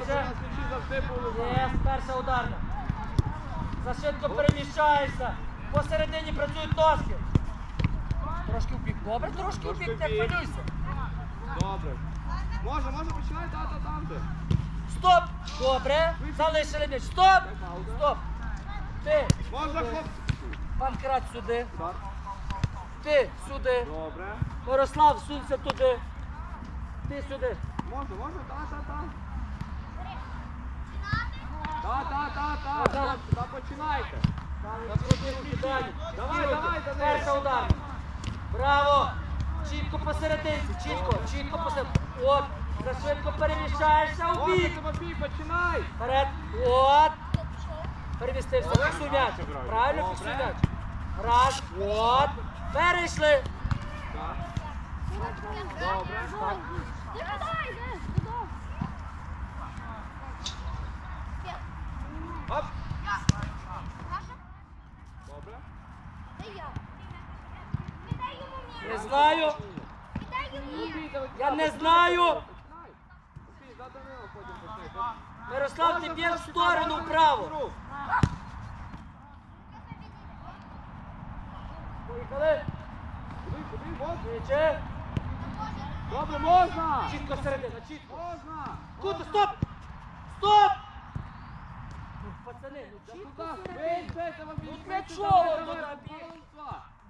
були. Перша ударна. Зашвидко переміщаєшся. Посередині працюють носки. Трошки вбік. Добре, трошки вбік, не хвилюйся. Добре. Може, може, починай, та, та, там де. Стоп! Добре. Залишили м'яч. Стоп! Стоп! Ти, Можна, хлоп. Панкрат сюди. Так. Ти сюди. Добре. Мирослав, сунься туди. Ти сюди. Можна, можна, та, та, та. Та, та, та, та, Та. та, та, починайте. Давай, давай. Перша удар. Браво! Чітко посерединці, чітко, чітко посерединці. От, зашвидко переміщаєшся у бік. Тимофій, починай. Вперед. От. Перемістився. Фіксуй м'яч. Правильно фіксуй м'яч. Раз. От. Перейшли. Так. Добре. Так. Оп. Добре. Не знаю. Я не знаю. Мирослав, ти б'єш в сторону вправо. Поїхали. Добре, можна. Чітко середина, чітко. Можна. Куди? Стоп! Стоп! Пацани, ну чітко середина. Ну, для чого.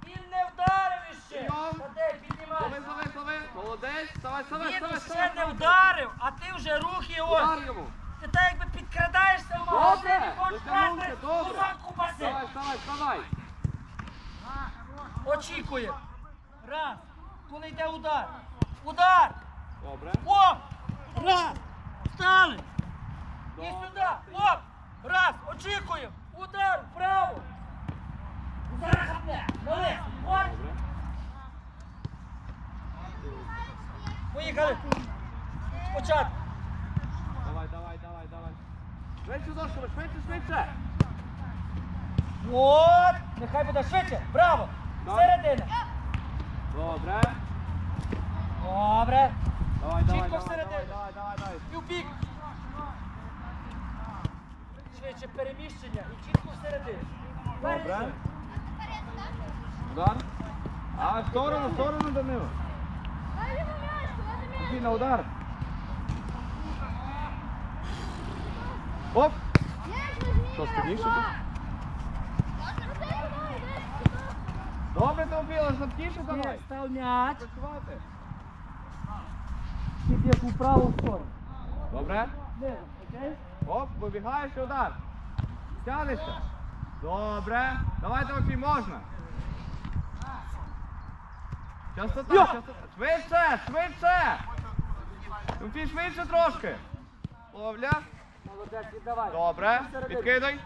Він не вдарив іще. Прийом. Та де, Злови, піднімайся. злови, злови. Молодець. Вставай, вставай, Він ще не вдарив, а ти вже рухи ось. Удар йому. Ти так якби підкрадаєшся в магазині, Добре, хочеш дотягнувся, брати добре. кусанку бази. Вставай, вставай, вставай. Очікує. Раз. Коли йде удар. Удар. Добре. Оп! Раз! Встали! І сюди! Оп! Раз! Очікуємо! Удар вправо! Удар хапне! Дали! Добре. Поїхали! Спочатку! Давай, давай, давай, давай. Швидше дошками, швидше, швидше. От! Нехай буде швидше! Браво! Середина! Добре. Добре! Давай, давай, Чітко давай, всередину. давай, давай, давай. І в бік! Швидше переміщення і чітко всередину. Добре. Удар. А, в сторону, в сторону Данило. На удар. Оп. Що, спідніше тут? Добре, Тимофій, але слабкіше Є, давай. Став м'яч. Ти б'єш у праву сторону. Добре. Окей? Оп, вибігаєш і удар. Тянешся. Добре. Давай, Тимофій, можна. Частота, частота. Швидше, швидше. Тимофій, швидше трошки. Ловля. Молодець, віддавай. Добре. Підкидай.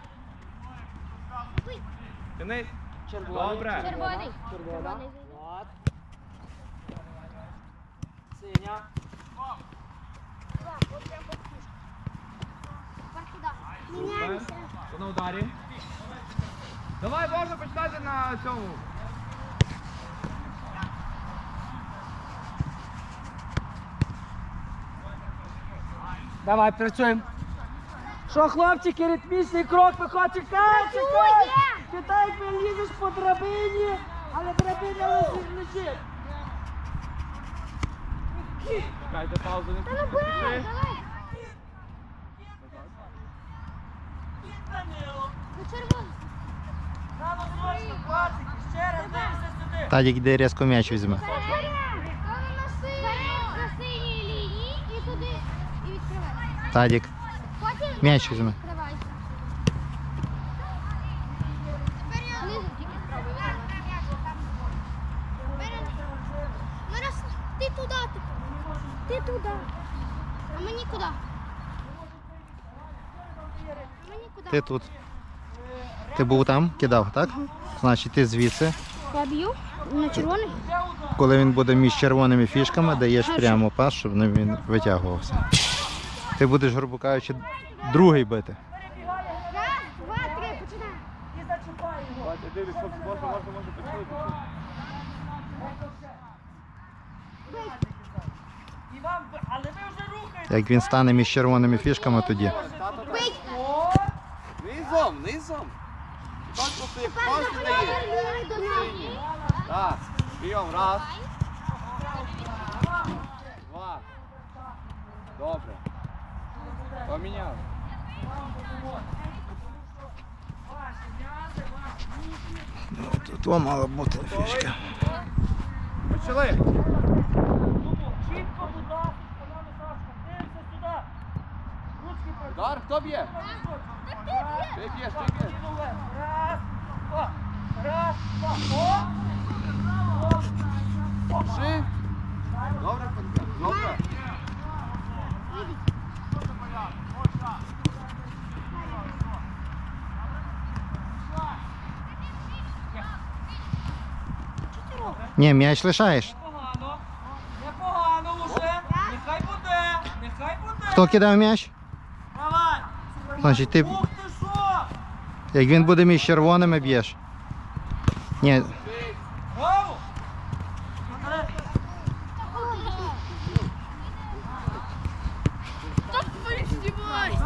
Тянись. Червоний. Добре. Червоний. Червона. От. Синя. Супер. Що на ударі? Давай, можна почитати на цьому. Давай, працюємо. Що, хлопчики, ритмічний крок, виходь, чекай, чекай! Ти так лізеш по драбині, але драбина лежить, лежить. Чекайте паузу, не Та ну давай. Ну. Тадік йде різко м'яч візьме. Вперед. Вона на синій. на синій лінії і туди і Потім М'яч візьми. ти туди. Ти туди. А мені куди? Мені куди? Ти тут. Ти був там, кидав, так? Значить, ти звідси. Я б'ю на червоний. Коли він буде між червоними фішками, даєш прямо пас, щоб він витягувався. Ти будеш, грубо кажучи, другий бити. Раз, два, три, починай. І зачіпай його. Давайте, дивись, можна, можна, можна, почали, почали. І вам, але ви вже рухаєте. Як він стане між червоними фішками, тоді. Бить. Низом, низом. Так просто як пас Тепер дає. заповняли до неї. Так, прийом, раз. Два. Добре. Ніжні. Ну, Тут о, мала бути фішка. Почали. Чітко. Удар, хто б'є? Ти б'єш, два, ти б'єш. Раз, два, раз, два. О! О! Три. Добре, Панка. Добре. Ні, м'яч лишаєш. Непогано. Непогано уже. Нехай буде. Нехай буде. Хто кидав м'яч? Давай. Значить, ти, Ух ти що? як він буде між червоними, б'єш. Ні, Браво! Та перестівай.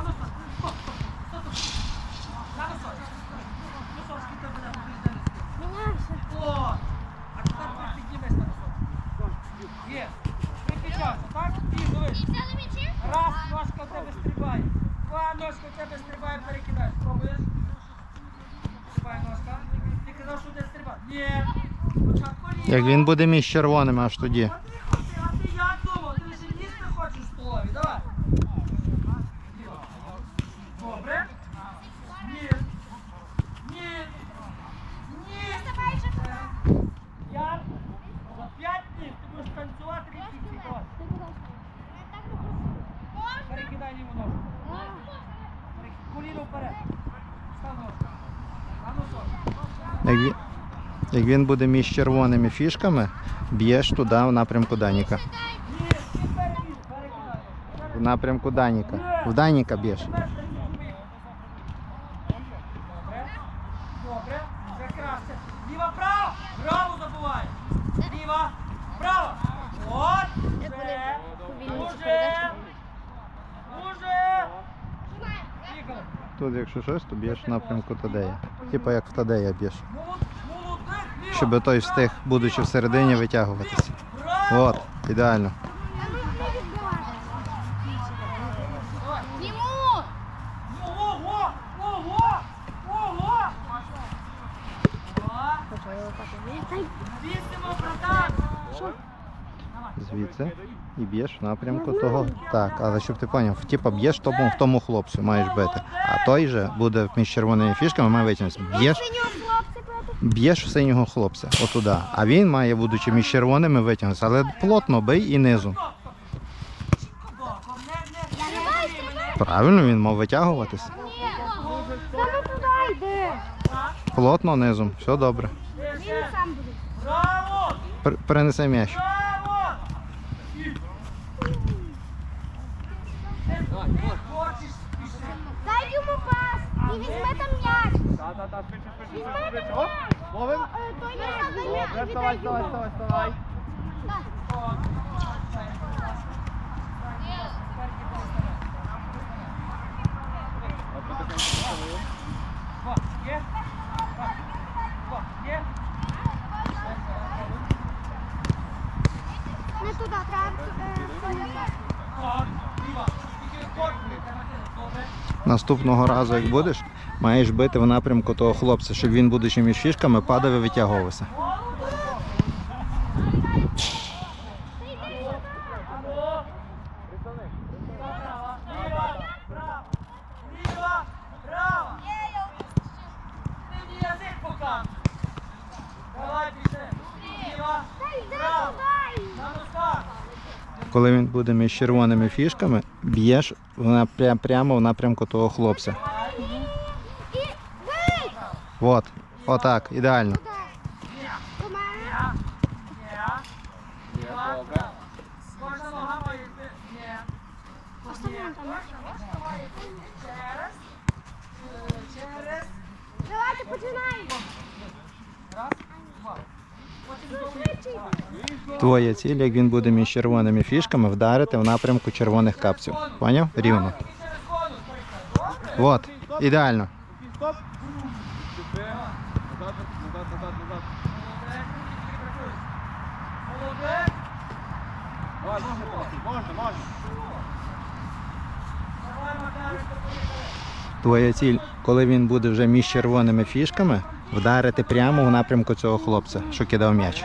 Міняйся. О! А тепер ти піднімеш на носок. Є. Прикачався, так? І дивись. Взяли м'ячі? Раз, ножка в тебе стрибає. Два, ножка в тебе стрибає, перекидаєш. Пробуєш? Стрибає ножка. Ти казав, що де стрибає. Ні. Спочатку ліво. Як він буде між червоними, аж тоді. А ти, а ти, а ти як думав? Ти ж їсти хочеш в столові, давай. Добре. Ні. Ні. Ні. Я за п'ять днів ти будеш танцювати від кінці. Давай. Перекидай ліву ногу. Перек- Коліно вперед. Став ножку. На носок. Як він, як він буде між червоними фішками, б'єш туди в напрямку Даніка. В напрямку Даніка. В Даніка б'єш. Добре. Ліва, право. Право забувай. Ліва, право. От. Уже. Уже. Уже. Тут, якщо щось, то б'єш в напрямку Тадея. Типа як в Тадея б'єш. Щоб той встиг, будучи всередині, витягуватися. От, ідеально. Звідси. І б'єш в напрямку того. Так, але щоб ти поняв, типа б'єш тому, в тому хлопцю, маєш бити. А той же буде між червоними фішками, має витягнутися. Б'єш, б'єш в синього хлопця, отуда. А він має, будучи між червоними, витягнутися. Але плотно бий і низу. Правильно, він мав йде. Плотно низом, все добре. Перенеси м'яч. Дай йому пас і візьме там м'яч. Та, та, та, швидше, швидше, Візьме швидше, там швидше. О, м'яч. ловим. Е, Той м'яч, той м'яч. Добре, вставай, вставай, вставай, вставай. Так. Два, є? Два, два, є? Не туди, треба е, стояти. Так, ліва. Тільки корпус. Добре. Наступного разу, як будеш, маєш бити в напрямку того хлопця, щоб він, будучи між фішками, падав і витягувався. Алло. Право, ліва, право, ліва, право. Ти мені язик покажеш. Давай, пішли. Ліва, Та йде право. туди. На носках. Коли він буде між червоними фішками, б'єш вона прямо в напрямку того хлопця. От, отак, ідеально. Туди. До мене. Ні. Ліва, Добре. Кожна нога має йти. Ні. Оставляємо там. Через. Е, Через. Давайте починаємо. Раз, два. Твоя ціль, як він буде між червоними фішками, вдарити в напрямку червоних капців. Поняв? Рівно. От, ідеально. Можна. Твоя ціль, коли він буде вже між червоними фішками, вдарити прямо в напрямку цього хлопця, що кидав м'яч.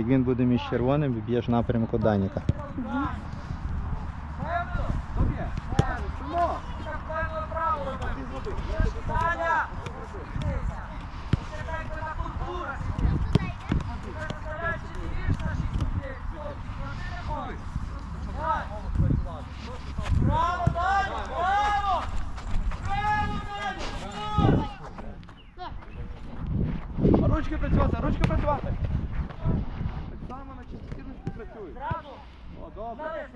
Давай. Браво, Даня! Браво! Браво, Даня! А ручки працювати, ручки працювати. Так на чисті ручки працюють. Зразу. О, добре.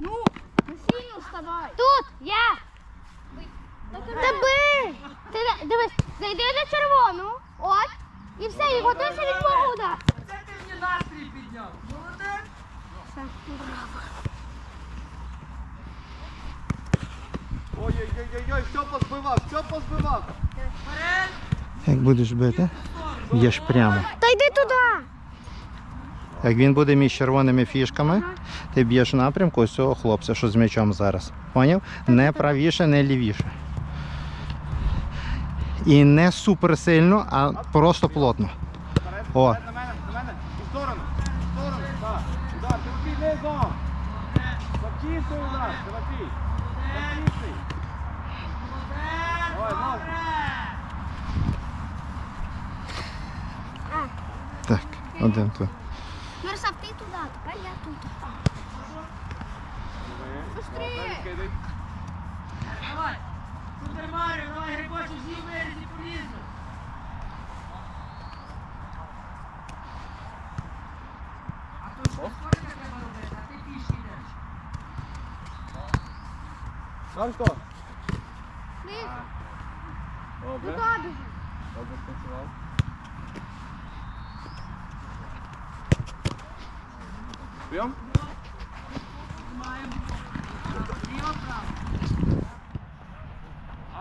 Ну, на синю вставай. Тут, я. Та бий. Ти дивись, зайди на червону. От. І все, і готуйся від мого удару. Це ти мені настрій підняв. Молодець. Ой-ой-ой-ой, все позбивав, все позбивав. Вперед. Як будеш бити, б'єш прямо. Та йди туди. Як він буде між червоними фішками, ти б'єш напрямку ось цього хлопця, що з м'ячом зараз. Поняв? Не правіше, не лівіше. І не супер сильно, а просто плотно. О. вперед, на мене, на мене. І в сторону, в сторону, так. Удар, Тимофій, низом. Запчистий удар, Тимофій. Запчистий. Давай, ножки. Так, один тут. Мирослав, ти туди, тепер я тут. Быстрее. Кидай. Давай. Супер Маріо, давай грибочок, з'їв вирізі, полізно. А тут прискорення треба робити, а ти пішки йдеш. Там що? Вниз. Добре. Туди дуже. Добре спрацював. Прийом? Маємо. Ліво, право.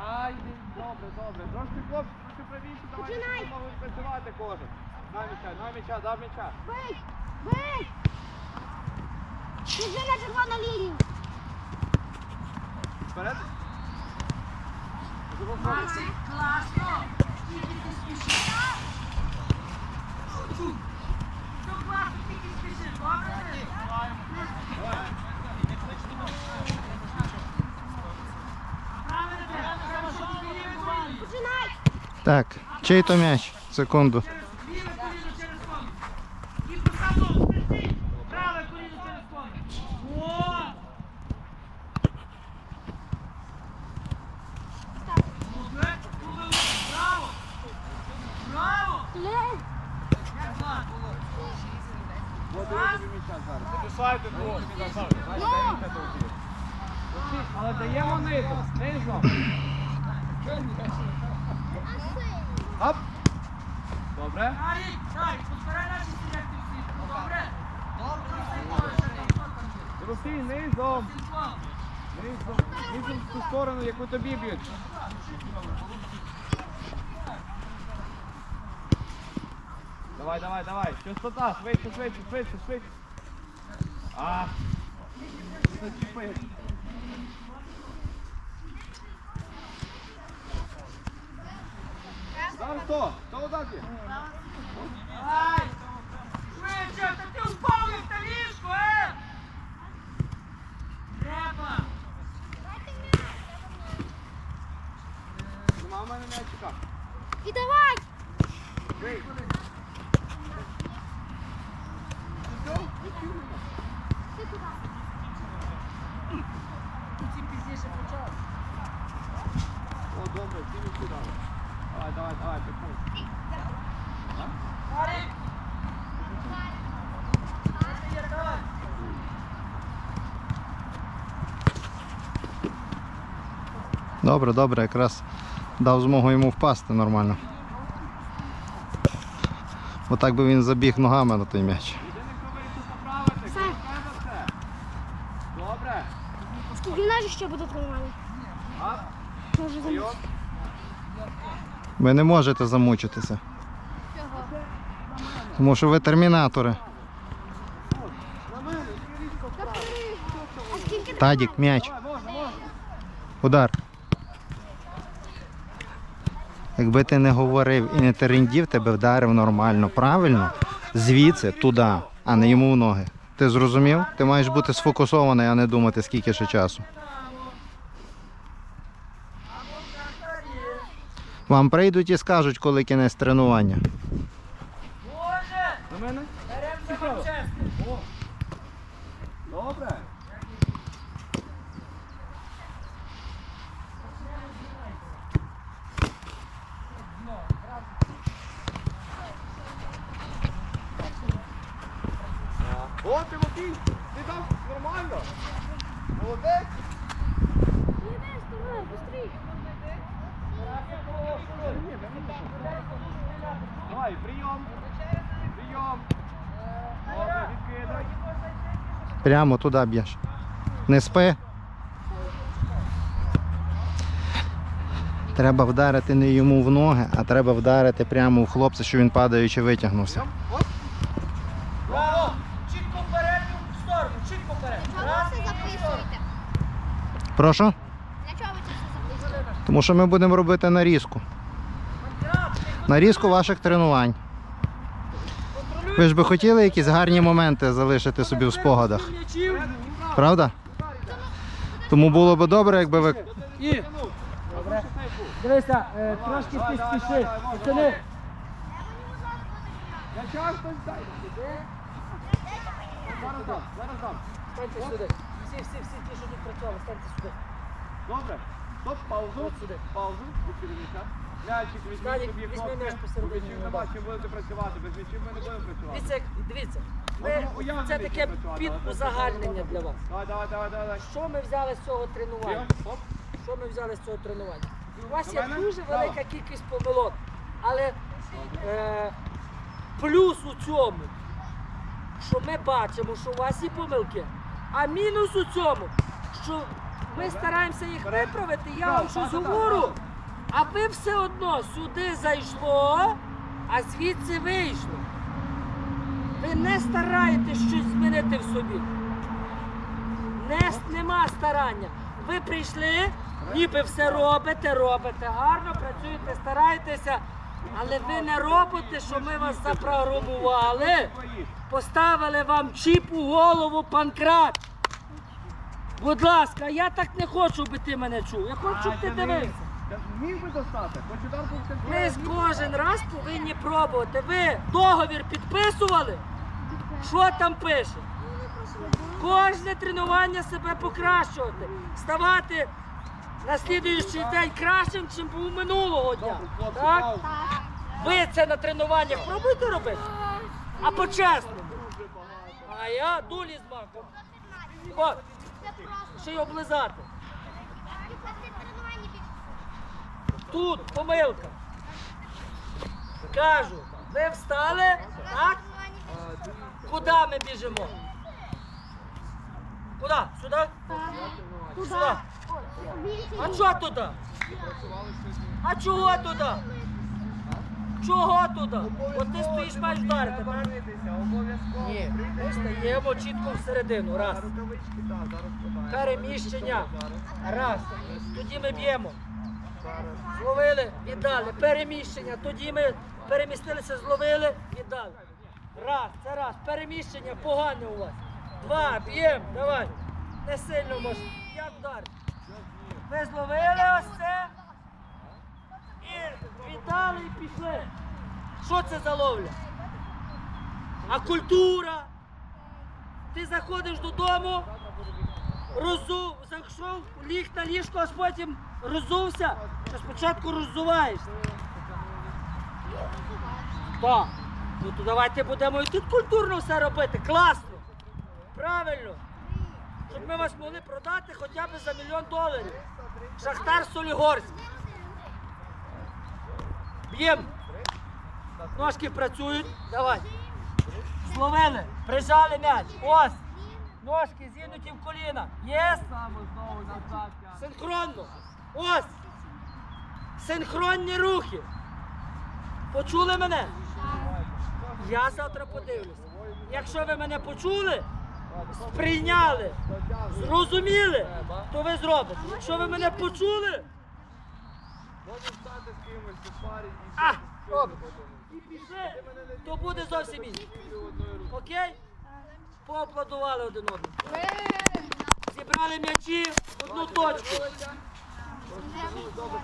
Ай, добре, добре. Трошки хлопці, трошки правіше, давайте Починай. будемо працювати кожен. На м'яча, на м'яча, дав м'яча. Бий. Бий. Біжи на червону лінію. Вперед. Максик, класно. Тільки ти спішиш. Класно, тільки. Добре? Так, чий то м'яч? Секунду. Ліве коліно через коліно. І поставлю, присій. Праве коліно через коліно. О! Молодець, молодець. Браво! Браво! Лей. Як класно було. От даю тобі м'яча зараз. Записайте двох. Ну. Але даємо низом, низом. Оп. Добре. Добре? Тимофій, низом. Низом. Низом в ту сторону, яку тобі б'ють. Давай, давай, давай. Частота, швидше, швидше, швидше, швидше. А. Зачепив. Там хто? Хто удар б'є? Ай! Швидше, та ти впав як та ліжко, е! Треба! Нема в мене м'ячика. Добре, добре, якраз дав змогу йому впасти нормально. Бо так би він забіг ногами на той м'яч. Добре. Скільки наші ще? Може, за- Ви не можете замучитися. Тому що ви термінатори. Тадік, м'яч. Удар. Якби ти не говорив і не терендів, тебе вдарив нормально, правильно, звідси туди, а не йому в ноги. Ти зрозумів? Ти маєш бути сфокусований, а не думати, скільки ще часу. Вам прийдуть і скажуть, коли кінець тренування. На мене? О. Добре. О, Тимофій, ти там нормально? Молодець. Давай, прийом. Прийом. Добре, відкидай. Прямо туди б'єш. Не спи. Треба вдарити не йому в ноги, а треба вдарити прямо в хлопця, що він падаючи витягнувся. Браво! Чітко вперед і в сторону, чітко вперед. Чого ви все записуєте? Прошу? Для чого ви це все? Тому що ми будемо робити нарізку. Нарізку ваших тренувань. Ви ж би хотіли якісь гарні моменти залишити собі в спогадах, правда? Тому було би добре, якби ви. І. Добре. Дивися, е, трошки ти спіши. Пацани, Я час. Зараз дам, зараз дам. сюди. Всі, всі, всі ті, що тут працювали, станьте сюди. Добре. Стоп, паузу. Сюди. Паузу. Від керівника. М'ячик візьміть Владик, собі візьми кнопки. посередині, Без м'ячів нема, чим будете працювати. Без м'ячів ми не будемо працювати. Дивіться, як- дивіться. Ми, Ну, уявно, це таке працювати, але це узагальнення для вас. Давай, давай, давай, давай. Що ми взяли з цього тренування? Оп. Що ми взяли з цього тренування? У вас є дуже велика кількість помилок, але е, плюс у цьому, що ми бачимо, що у вас є помилки, а мінус у цьому, що ми стараємося їх виправити, я вам щось говорю, а ви все одно сюди зайшло, а звідси вийшло. Ви не стараєтесь щось змінити в собі. Не, нема старання. Ви прийшли, ніби все робите, робите, гарно працюєте, стараєтеся, але ви не робите, що ми вас запрограмували, поставили вам чіп у голову панкрат. Будь ласка, я так не хочу, би ти мене чув. Я хочу, щоб ти дивився. Міг би достати. Хоч удар був Ми кожен раз повинні пробувати. Ви договір підписували? Що там пише? Кожне тренування себе покращувати, ставати на слідуючий день кращим, чим був минулого дня. Так? Ви це на тренуваннях пробуйте робити, а по-чесному. А я дулі з маком. Ще й облизати. Тут помилка. Кажу, ви встали, так? Куди ми біжимо? Куди? Сюди? Сюди. А чого туди? А чого туди? Чого туди? От ти стоїш, маєш вдарити. так? Ні, ми стаємо чітко всередину. Раз. Переміщення. Раз. Тоді ми б'ємо. Зловили, віддали. Переміщення. Тоді ми перемістилися, зловили, віддали. Раз, це раз. Переміщення погане у вас. Два, б'ємо, давай. Не сильно може. Як вдар. Ви зловили ось це. І віддали і пішли. Що це за ловля? А культура. Ти заходиш додому, розув, зайшов, ліг на ліжко, аж потім розувся, то спочатку роззуваєшся. Так. Ну то давайте будемо і тут культурно все робити. Класно. Правильно. щоб ми вас могли продати хоча б за мільйон доларів. Шахтар Солігорськ. Б'єм. Ножки працюють. Давай. Зловили. Прижали м'яч. Ось. Ножки зігнуті в коліна. Єс. Синхронно. Ось. Синхронні рухи. Почули мене? Я завтра подивлюся. Якщо ви мене почули, сприйняли, зрозуміли, то ви зробите. Якщо ви мене почули, Можеш стати з кимось у парі і І пішли, то буде зовсім інше. Окей? Поаплодували один одному. Зібрали м'ячі в одну точку. Добре.